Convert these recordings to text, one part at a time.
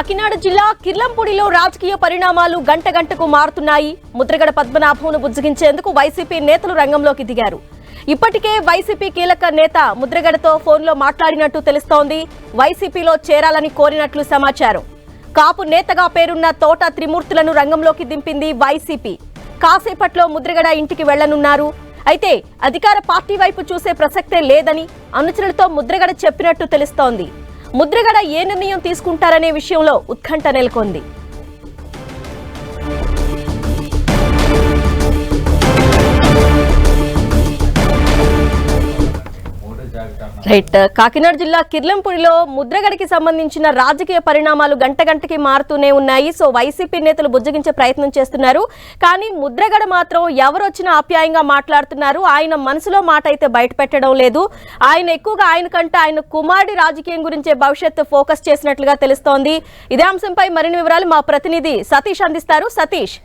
కాకినాడ జిల్లా కిర్లంపూడిలో రాజకీయ పరిణామాలు గంట గంటకు మారుతున్నాయి. ముద్రగడ పద్మనాభంను బుజ్జగించేందుకు వైసీపీ నేతలు రంగంలోకి దిగారు. ఇప్పటికే వైసీపీ కీలక నేత ముద్రగడతో ఫోన్లో మాట్లాడినట్టు తెలుస్తోంది. వైసీపీలో చేరాలని కోరినట్లు సమాచారం. కాపు నేతగా పేరున్న తోట త్రిమూర్తులను రంగంలోకి దింపింది వైసీపీ. కాసేపట్లో ముద్రగడ ఇంటికి వెళ్ళనున్నారు. అయితే అధికార పార్టీ వైపు చూసే ప్రసక్తే లేదని అనుచరులతో ముద్రగడ చెప్పినట్టు తెలుస్తోంది. ముద్రగడ ఏ నిర్ణయం తీసుకుంటారనే విషయంలో ఉత్కంఠ నెలకొంది. రైట్ కాకినాడ జిల్లా కిర్లంపూడిలో ముద్రగడకి సంబంధించిన రాజకీయ పరిణామాలు గంట గంటకి మారుతూనే ఉన్నాయి. సో వైసీపీ నేతలు బుజ్జగించే ప్రయత్నం చేస్తున్నారు. కానీ ముద్రగడ మాత్రం ఎవరు వచ్చినా ఆప్యాయంగా మాట్లాడుతున్నారు. ఆయన మనసులో మాట అయితే బయట పెట్టడం లేదు. ఆయన ఎక్కువగా ఆయన కంటే ఆయన కుమారుడి రాజకీయం గురించే భవిష్యత్తు ఫోకస్ చేసినట్లుగా తెలుస్తోంది. ఇదే అంశంపై మరిన్ని వివరాలు మా ప్రతినిధి సతీష్ అందిస్తారు. సతీష్.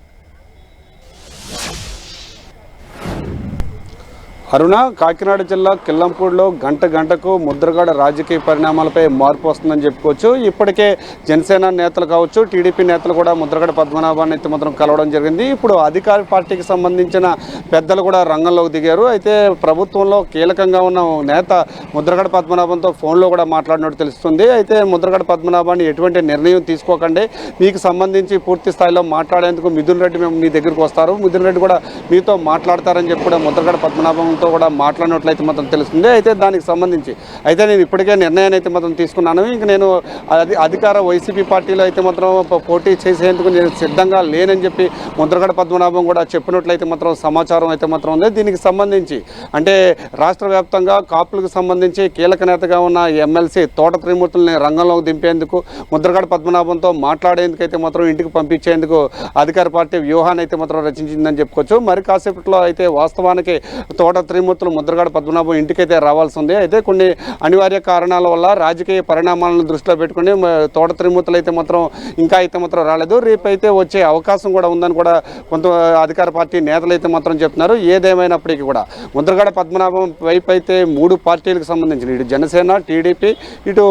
అరుణ కాకినాడ జిల్లా కిల్లంపూడిలో గంట గంటకు ముద్రగడ రాజకీయ పరిణామాలపై మార్పు వస్తుందని చెప్పుకోవచ్చు. ఇప్పటికే జనసేన నేతలు కావచ్చు టీడీపీ నేతలు కూడా ముద్రగడ పద్మనాభాన్ని అయితే మాత్రం కలవడం జరిగింది. ఇప్పుడు అధికార పార్టీకి సంబంధించిన పెద్దలు కూడా రంగంలోకి దిగారు. అయితే ప్రభుత్వంలో కీలకంగా ఉన్న నేత ముద్రగడ పద్మనాభంతో ఫోన్లో కూడా మాట్లాడినట్టు తెలుస్తుంది. అయితే ముద్రగడ పద్మనాభాన్ని ఎటువంటి నిర్ణయం తీసుకోకండి. మీకు సంబంధించి పూర్తి స్థాయిలో మాట్లాడేందుకు మిథున్ రెడ్డి మేము మీ దగ్గరికి వస్తారు. మిథున్ రెడ్డి కూడా మీతో మాట్లాడతారని చెప్పి కూడా ముద్రగడ పద్మనాభం పద్మనాభంతో కూడా మాట్లాడినట్లయితే మాత్రం తెలుస్తుంది. అయితే దానికి సంబంధించి అయితే నేను ఇప్పటికే నిర్ణయాన్ని అయితే మాత్రం తీసుకున్నాను. ఇంక నేను అది అధికార వైసీపీ పార్టీలో అయితే మాత్రం పోటీ చేసేందుకు నేను సిద్ధంగా లేనని చెప్పి ముద్రగడ పద్మనాభం కూడా చెప్పినట్లయితే మాత్రం సమాచారం అయితే మాత్రం ఉంది. దీనికి సంబంధించి అంటే రాష్ట్ర వ్యాప్తంగా కాపులకు సంబంధించి కీలక నేతగా ఉన్న ఎమ్మెల్సీ తోట త్రిమూర్తుల్ని రంగంలోకి దింపేందుకు ముద్రగడ పద్మనాభంతో మాట్లాడేందుకు అయితే మాత్రం ఇంటికి పంపించేందుకు అధికార పార్టీ వ్యూహాన్ని అయితే మాత్రం రచించిందని చెప్పుకోవచ్చు. మరి కాసేపట్లో అయితే వాస్తవానికి తోట త్రిమూర్తులు ముద్రగడ పద్మనాభం ఇంటికైతే రావాల్సి ఉంది. అయితే కొన్ని అనివార్య కారణాల వల్ల రాజకీయ పరిణామాలను దృష్టిలో పెట్టుకుని తోట త్రిమూర్తులు అయితే మాత్రం ఇంకా అయితే మాత్రం రాలేదు. రేపు అయితే వచ్చే అవకాశం కూడా ఉందని కూడా కొంత అధికార పార్టీ నేతలు అయితే మాత్రం చెప్తున్నారు. ఏదేమైనప్పటికీ కూడా ముద్రగడ పద్మనాభం వైపు అయితే మూడు పార్టీలకు సంబంధించిన ఇటు జనసేన టీడీపీ ఇటు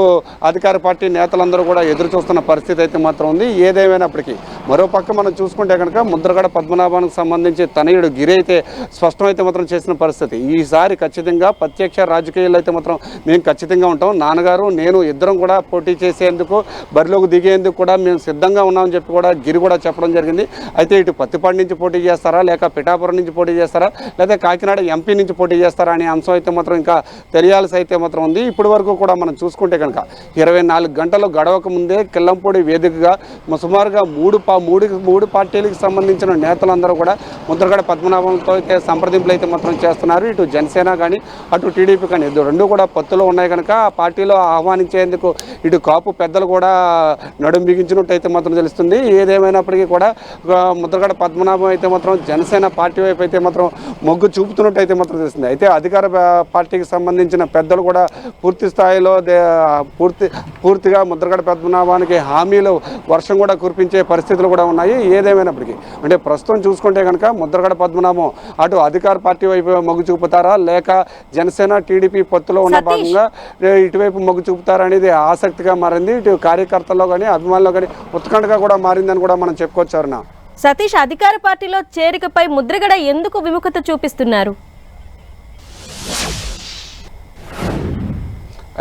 అధికార పార్టీ నేతలందరూ కూడా ఎదురు చూస్తున్న పరిస్థితి అయితే మాత్రం ఉంది. ఏదేమైనప్పటికీ మరో పక్క మనం చూసుకుంటే కనుక ముద్రగడ పద్మనాభానికి సంబంధించి తనయుడు గిరి అయితే స్పష్టమైతే మాత్రం చేసిన పరిస్థితి ఈసారి ఖచ్చితంగా ప్రత్యక్ష రాజకీయాల్లో అయితే మాత్రం మేము ఖచ్చితంగా ఉంటాం. నాన్నగారు నేను ఇద్దరం కూడా పోటీ చేసేందుకు బరిలోకి దిగేందుకు కూడా మేము సిద్ధంగా ఉన్నామని చెప్పి కూడా గిరి కూడా చెప్పడం జరిగింది. అయితే ఇటు పత్తిపాడు నుంచి పోటీ చేస్తారా? లేక పిఠాపురం నుంచి పోటీ చేస్తారా? లేదా కాకినాడ ఎంపీ నుంచి పోటీ చేస్తారా అనే అంశం అయితే మాత్రం ఇంకా తెలియాల్సి అయితే మాత్రం ఉంది. ఇప్పటి వరకు కూడా మనం చూసుకుంటే కనుక ఇరవై నాలుగు గంటలు గడవక ముందే కిల్లంపూడి వేదికగా సుమారుగా మూడు పా మూడు మూడు పార్టీలకు సంబంధించిన నేతలందరూ కూడా ముద్రగడ పద్మనాభంతో అయితే సంప్రదింపులు అయితే మాత్రం చేస్తున్నారు. ఇటు జనసేన కానీ అటు టీడీపీ కానీ రెండు కూడా పొత్తులో ఉన్నాయి కనుక ఆ పార్టీలో ఆహ్వానించేందుకు ఇటు కాపు పెద్దలు కూడా నడుం బిగించినట్టు అయితే మాత్రం తెలుస్తుంది. ఏదేమైనప్పటికీ కూడా ముద్రగడ పద్మనాభం అయితే మాత్రం జనసేన పార్టీ వైపు అయితే మాత్రం మొగ్గు చూపుతున్నట్టు అయితే మాత్రం తెలుస్తుంది. అయితే అధికార పార్టీకి సంబంధించిన పెద్దలు కూడా పూర్తి స్థాయిలో పూర్తి పూర్తిగా ముద్రగడ పద్మనాభానికి హామీలు వర్షం కూడా కురిపించే పరిస్థితులు కూడా ఉన్నాయి. ఏదేమైనప్పటికీ. అంటే ప్రస్తుతం చూసుకుంటే కనుక ముద్రగడ పద్మనాభం అటు అధికార పార్టీ వైపు మొగ్గు చూపుతారా? లేక జనసేన టీడీపీ పొత్తులో ఉన్న. భాగంగా ఇటువైపు మొగ్గు చూపుతారా అనేది ఆసక్తిగా మారింది. ఇటు కార్యకర్తల్లో కానీ అభిమానుల్లో కానీ ఉత్కంఠగా కూడా మారిందని కూడా మనం చెప్పుకోవచ్చు సతీష్ అధికార పార్టీలో చేరికపై ముద్రగడ ఎందుకు విముఖత చూపిస్తున్నారు?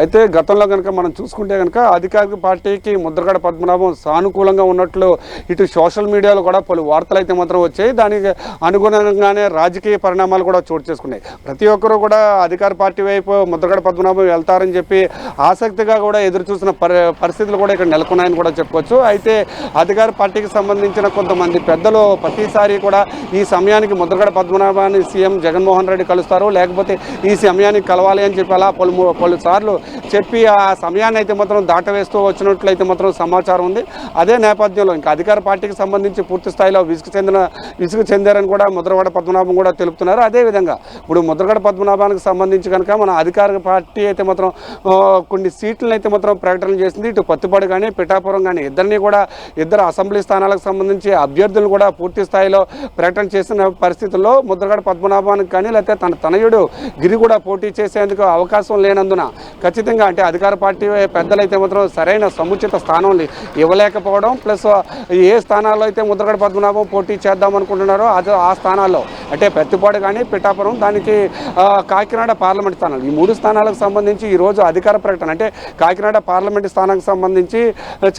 అయితే గతంలో కనుక మనం చూసుకుంటే కనుక అధికారిక పార్టీకి ముద్రగడ పద్మనాభం సానుకూలంగా ఉన్నట్లు ఇటు సోషల్ మీడియాలో కూడా పలు వార్తలు అయితే మాత్రం వచ్చాయి. దానికి అనుగుణంగానే రాజకీయ పరిణామాలు కూడా చోటు చేసుకున్నాయి. ప్రతి ఒక్కరూ కూడా అధికార పార్టీ వైపు ముద్రగడ పద్మనాభం వెళ్తారని చెప్పి ఆసక్తిగా కూడా ఎదురు చూసిన పరి పరిస్థితులు కూడా ఇక్కడ నెలకొన్నాయని కూడా చెప్పుకోవచ్చు అయితే అధికార పార్టీకి సంబంధించిన కొంతమంది పెద్దలు ప్రతిసారి కూడా ఈ సమయానికి ముద్రగడ పద్మనాభాన్ని సీఎం జగన్మోహన్ రెడ్డి కలుస్తారు. లేకపోతే ఈ సమయానికి కలవాలి అని చెప్పి అలా పలు పలుసార్లు చెప్పి ఆ సమయాన్ని అయితే మాత్రం దాటవేస్తూ వచ్చినట్లయితే మాత్రం సమాచారం ఉంది. అదే నేపథ్యంలో ఇంకా అధికార పార్టీకి సంబంధించి పూర్తి స్థాయిలో విసుగు చెందిన విసుగు చెందారని కూడా ముద్రగడ పద్మనాభం కూడా తెలుపుతున్నారు. అదేవిధంగా ఇప్పుడు ముద్రగడ పద్మనాభానికి సంబంధించి కనుక మన అధికార పార్టీ అయితే మాత్రం కొన్ని సీట్లను అయితే మాత్రం ప్రకటన చేసింది. ఇటు పత్తిపాడు కానీ పిఠాపురం కానీ ఇద్దరిని కూడా ఇద్దరు అసెంబ్లీ స్థానాలకు సంబంధించి అభ్యర్థులను కూడా పూర్తి స్థాయిలో ప్రకటన చేసిన పరిస్థితుల్లో ముద్రగడ పద్మనాభానికి కానీ లేకపోతే తన తనయుడు గిరి కూడా పోటీ చేసేందుకు అవకాశం లేనందున ఖచ్చితంగా అంటే అధికార పార్టీ పెద్దలైతే మాత్రం సరైన సముచిత స్థానం ఇవ్వలేకపోవడం ప్లస్ ఏ స్థానాల్లో అయితే ముద్రగడ పద్మనాభం పోటీ చేద్దాం అనుకుంటున్నారో అది ఆ స్థానాల్లో. అంటే పెత్తిపాడు కానీ పిఠాపురం దానికి కాకినాడ పార్లమెంట్ స్థానాలు. ఈ మూడు స్థానాలకు సంబంధించి ఈరోజు అధికార ప్రకటన. అంటే కాకినాడ పార్లమెంట్ స్థానానికి సంబంధించి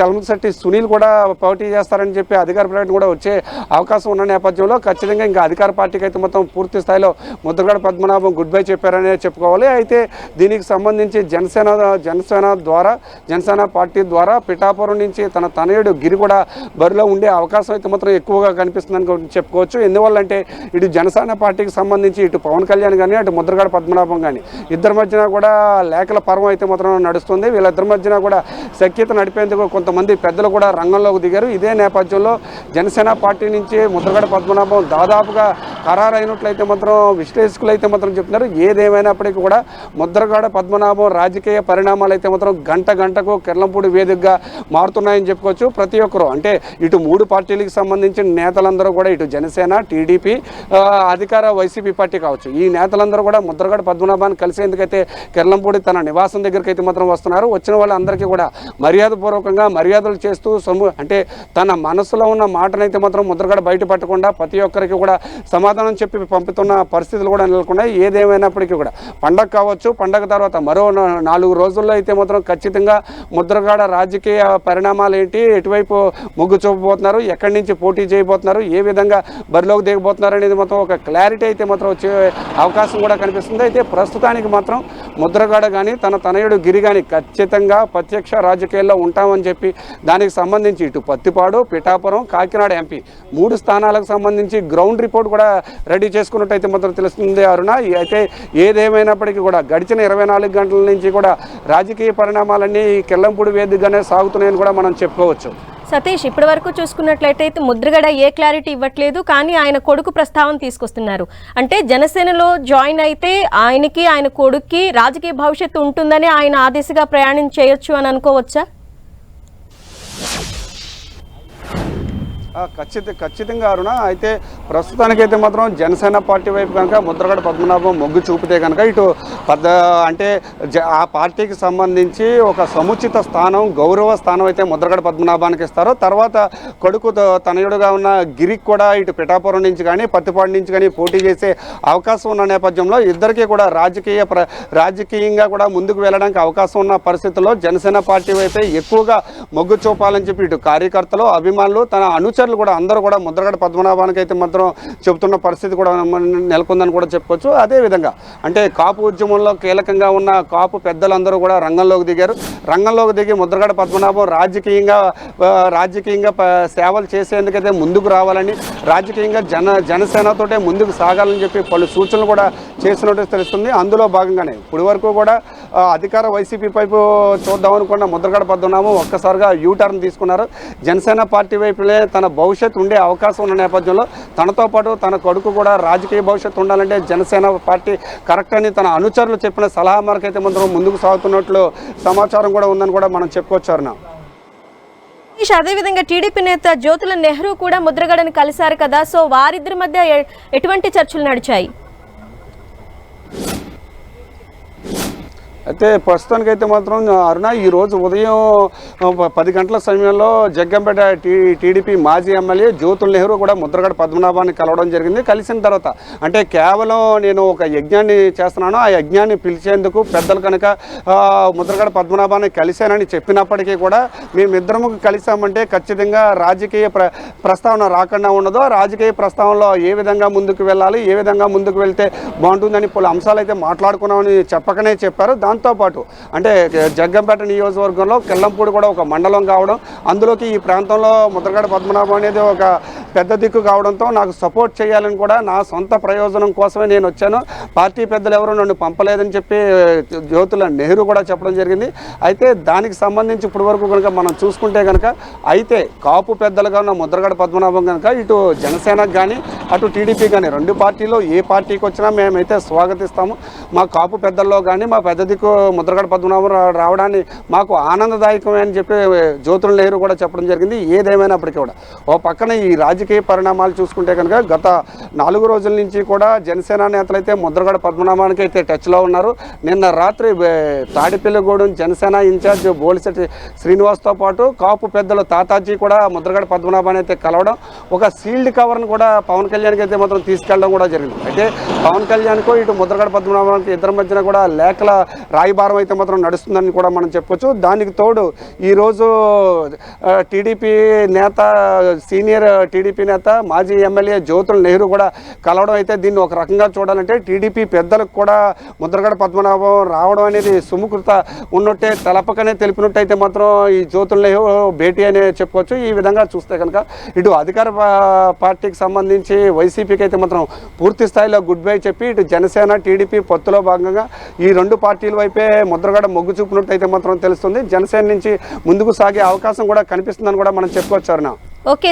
చలమశెట్టి సునీల్ కూడా పోటీ చేస్తారని చెప్పి అధికార ప్రకటన కూడా వచ్చే అవకాశం ఉన్న నేపథ్యంలో ఖచ్చితంగా ఇంకా అధికార పార్టీకి అయితే మొత్తం పూర్తి స్థాయిలో ముద్రగడ పద్మనాభం గుడ్ బై చెప్పారనే చెప్పుకోవాలి. అయితే దీనికి సంబంధించి జనసేన జనసేన ద్వారా జనసేన పార్టీ ద్వారా పిఠాపురం నుంచి తన తనయుడు గిరి కూడా బరిలో ఉండే అవకాశం అయితే మాత్రం ఎక్కువగా కనిపిస్తుందని చెప్పుకోవచ్చు. ఎందువల్లంటే ఇటు జనసేన పార్టీకి సంబంధించి ఇటు పవన్ కళ్యాణ్ కానీ అటు ముద్రగడ పద్మనాభం కానీ ఇద్దరి మధ్యన కూడా లేఖల పర్వం అయితే మాత్రం నడుస్తుంది. వీళ్ళిద్దరి మధ్యన కూడా సఖ్యత నడిపేందుకు కొంతమంది పెద్దలు కూడా రంగంలోకి దిగారు. ఇదే నేపథ్యంలో జనసేన పార్టీ నుంచి ముద్రగడ పద్మనాభం దాదాపుగా ఖరారైనట్లయితే మాత్రం విశ్లేషకులు అయితే మాత్రం చెప్తున్నారు. ఏదేమైనప్పటికీ కూడా ముద్రగడ పద్మనాభం రాజకీయ పరిణామాలు అయితే మాత్రం గంట గంటకు కిర్లంపూడి వేదికగా మారుతున్నాయని చెప్పుకోవచ్చు ప్రతి ఒక్కరు. అంటే ఇటు మూడు పార్టీలకు సంబంధించిన నేతలందరూ కూడా ఇటు జనసేన టీడీపీ అధికార వైసీపీ పార్టీ కావచ్చు. ఈ నేతలందరూ కూడా ముద్రగడ పద్మనాభాన్ని కలిసేందుకైతే కిర్లంపూడి తన నివాసం దగ్గరికి అయితే మాత్రం వస్తున్నారు. వచ్చిన వాళ్ళందరికీ కూడా మర్యాదపూర్వకంగా మర్యాదలు చేస్తూ సము అంటే తన మనసులో ఉన్న మాటనైతే మాత్రం ముద్రగడ బయట పట్టకుండా ప్రతి ఒక్కరికి కూడా సమాధానం చెప్పి పంపుతున్న పరిస్థితులు కూడా నెలకొన్నాయి. ఏదేమైనప్పటికీ కూడా పండగ కావచ్చు పండగ తర్వాత మరో నాలుగు రోజుల్లో అయితే మాత్రం ఖచ్చితంగా ముద్రగాడ రాజకీయ పరిణామాలు ఏంటి ఎటువైపు మొగ్గు చూపబోతున్నారు ఎక్కడి నుంచి పోటీ చేయబోతున్నారు ఏ విధంగా బరిలోకి దిగబోతున్నారు అనేది మాత్రం ఒక క్లారిటీ అయితే మాత్రం వచ్చే అవకాశం కూడా కనిపిస్తుంది. అయితే ప్రస్తుతానికి మాత్రం ముద్రగాడ కానీ తన తనయుడు గిరి కానీ ఖచ్చితంగా ప్రత్యక్ష రాజకీయాల్లో ఉంటామని చెప్పి దానికి సంబంధించి ఇటు పత్తిపాడు పిఠాపురం కాకినాడ ఎంపీ మూడు స్థానాలకు సంబంధించి గ్రౌండ్ రిపోర్ట్ కూడా రెడీ చేసుకున్నట్టయితే మాత్రం తెలుస్తుంది అరుణ. అయితే ఏదేమైనప్పటికీ కూడా గడిచిన ఇరవై నాలుగు గంటల నుంచి కూడా రాజకీయ పరిణామాలన్నీ ఈ వేదికగానే సాగుతున్నాయని కూడా మనం చెప్పుకోవచ్చు. సతీష్ ఇప్పటి వరకు చూసుకున్నట్లయితే ముద్రగడ ఏ క్లారిటీ ఇవ్వట్లేదు కానీ ఆయన కొడుకు ప్రస్తావన తీసుకొస్తున్నారు. అంటే జనసేనలో జాయిన్ అయితే ఆయనకి ఆయన కొడుక్కి రాజకీయ భవిష్యత్తు ఉంటుందని ఆయన ఆ దిశగా ప్రయాణం చేయొచ్చు అని అనుకోవచ్చా? ఖచ్చిత ఖచ్చితంగా అరుణ అయితే ప్రస్తుతానికైతే మాత్రం జనసేన పార్టీ వైపు కనుక ముద్రగడ పద్మనాభం మొగ్గు చూపితే కనుక ఇటు పెద్ద అంటే జ- ఆ పార్టీకి సంబంధించి ఒక సముచిత స్థానం గౌరవ స్థానం అయితే ముద్రగడ పద్మనాభానికి ఇస్తారో. తర్వాత కొడుకు తనయుడుగా ఉన్న గిరికి కూడా ఇటు పిఠాపురం నుంచి కానీ పత్తిపాడు నుంచి కానీ పోటీ చేసే అవకాశం ఉన్న నేపథ్యంలో ఇద్దరికీ కూడా రాజకీయ రాజకీయంగా కూడా ముందుకు వెళ్ళడానికి అవకాశం ఉన్న పరిస్థితుల్లో జనసేన పార్టీ వైపే ఎక్కువగా మొగ్గు చూపాలని చెప్పి ఇటు కార్యకర్తలు అభిమానులు తన అనుచరు టీచర్లు కూడా అందరూ కూడా ముద్రగడ పద్మనాభానికి అయితే మాత్రం చెబుతున్న పరిస్థితి కూడా నెలకొందని కూడా చెప్పుకోవచ్చు అదేవిధంగా అంటే కాపు ఉద్యమంలో కీలకంగా ఉన్న కాపు పెద్దలందరూ కూడా రంగంలోకి దిగారు. రంగంలోకి దిగి ముద్రగడ పద్మనాభం రాజకీయంగా రాజకీయంగా సేవలు చేసేందుకైతే ముందుకు రావాలని రాజకీయంగా జన జనసేనతోటే ముందుకు సాగాలని చెప్పి పలు సూచనలు కూడా చేసినట్టు తెలుస్తుంది. అందులో భాగంగానే ఇప్పటి వరకు కూడా అధికార వైసీపీ వైపు చూద్దాం అనుకున్న ముద్రగడ పద్మనాభం ఒక్కసారిగా యూ టర్న్ తీసుకున్నారు. జనసేన పార్టీ వైపులే తన భవిష్యత్తు ఉండే అవకాశం ఉన్న నేపథ్యంలో తనతో పాటు తన కొడుకు కూడా రాజకీయ భవిష్యత్తు ఉండాలంటే జనసేన పార్టీ కరెక్ట్ అని తన అనుచరులు చెప్పిన సలహా మేరకు అయితే ముందు ముందుకు సాగుతున్నట్లు సమాచారం కూడా ఉందని కూడా మనం చెప్పుకోవచ్చు అరుణ. అదేవిధంగా టీడీపీ నేత జ్యోతుల నెహ్రూ కూడా ముద్రగడని కలిశారు కదా. సో వారిద్దరి మధ్య ఎటువంటి చర్చలు నడిచాయి? అయితే ప్రస్తుతానికైతే మాత్రం అరుణ ఈ రోజు ఉదయం పది గంటల సమయంలో జగ్గంపేట టీ టీడీపీ మాజీ ఎమ్మెల్యే జ్యోతుల్ నెహ్రూ కూడా ముద్రగడ పద్మనాభాన్ని కలవడం జరిగింది. కలిసిన తర్వాత అంటే కేవలం నేను ఒక యజ్ఞాన్ని చేస్తున్నాను. ఆ యజ్ఞాన్ని పిలిచేందుకు పెద్దలు కనుక ముద్రగడ పద్మనాభాన్ని కలిశానని చెప్పినప్పటికీ కూడా మేమిద్దరము కలిసామంటే ఖచ్చితంగా రాజకీయ ప్ర ప్రస్తావన రాకుండా ఉండదు. రాజకీయ ప్రస్తావనలో ఏ విధంగా ముందుకు వెళ్ళాలి ఏ విధంగా ముందుకు వెళ్తే బాగుంటుందని పలు అంశాలు అయితే మాట్లాడుకున్నామని చెప్పకనే చెప్పారు. దాని దాంతోపాటు అంటే జగ్గంపేట నియోజకవర్గంలో కెల్లంపూడి కూడా ఒక మండలం కావడం అందులోకి ఈ ప్రాంతంలో ముద్రగడ పద్మనాభం అనేది ఒక పెద్ద దిక్కు కావడంతో నాకు సపోర్ట్ చేయాలని కూడా నా సొంత ప్రయోజనం కోసమే నేను వచ్చాను. పార్టీ పెద్దలు ఎవరు నన్ను పంపలేదని చెప్పి జ్యోతుల నెహ్రూ కూడా చెప్పడం జరిగింది. అయితే దానికి సంబంధించి ఇప్పటి వరకు కనుక మనం చూసుకుంటే కనుక అయితే కాపు పెద్దలుగా ఉన్న ముద్రగడ పద్మనాభం కనుక ఇటు జనసేనకు కానీ అటు టీడీపీ కానీ రెండు పార్టీలో ఏ పార్టీకి వచ్చినా మేమైతే స్వాగతిస్తాము. మా కాపు పెద్దల్లో కానీ మా పెద్ద దిక్కు ముద్రగడ పద్మనాభం రావడాన్ని మాకు ఆనందదాయకమే అని చెప్పి జ్యోతుల నెహ్రూ కూడా చెప్పడం జరిగింది. ఏదేమైనప్పటికీ కూడా. ఓ పక్కన ఈ రాజకీయ పరిణామాలు చూసుకుంటే కనుక గత నాలుగు రోజుల నుంచి కూడా జనసేన నేతలు అయితే ముద్రగడ పద్మనాభానికి అయితే టచ్లో ఉన్నారు. నిన్న రాత్రి తాడిపల్లిగూడెం జనసేన ఇన్ఛార్జ్ బోలిశెట్టి శ్రీనివాస్తో పాటు కాపు పెద్దలు తాతాజీ కూడా ముద్రగడ పద్మనాభాన్ని అయితే కలవడం ఒక సీల్డ్ కవర్ను కూడా పవన్ కళ్యాణ్కి అయితే మాత్రం తీసుకెళ్ళడం కూడా జరిగింది. అయితే పవన్ కళ్యాణ్కు ఇటు ముద్రగడ పద్మనాభానికి ఇద్దరి మధ్యన కూడా లేఖల రాయబారం అయితే మాత్రం నడుస్తుందని కూడా మనం చెప్పొచ్చు. దానికి తోడు ఈరోజు టీడీపీ నేత సీనియర్ టీడీపీ నేత మాజీ ఎమ్మెల్యే జ్యోతుల నెహ్రూ కూడా కలవడం అయితే దీన్ని ఒక రకంగా చూడాలంటే టీడీపీ పెద్దలకు కూడా ముద్రగడ పద్మనాభం రావడం అనేది సుముకృత ఉన్నట్టే తలపకనే తెలిపినట్టయితే మాత్రం ఈ జ్యోతుల నెహ్రూ భేటీ అనే చెప్పుకోవచ్చు. ఈ విధంగా చూస్తే కనుక ఇటు అధికార పార్టీకి సంబంధించి వైసీపీకి అయితే మాత్రం పూర్తి స్థాయిలో గుడ్ బై చెప్పి ఇటు జనసేన టీడీపీ పొత్తులో భాగంగా ఈ రెండు పార్టీలు వైపే ముద్రగడ మొగ్గు చూపినట్టు అయితే మాత్రం తెలుస్తుంది. జనసేన నుంచి ముందుకు సాగే అవకాశం కూడా కనిపిస్తుందని కూడా మనం చెప్పుకోవచ్చు అరుణ. ఓకే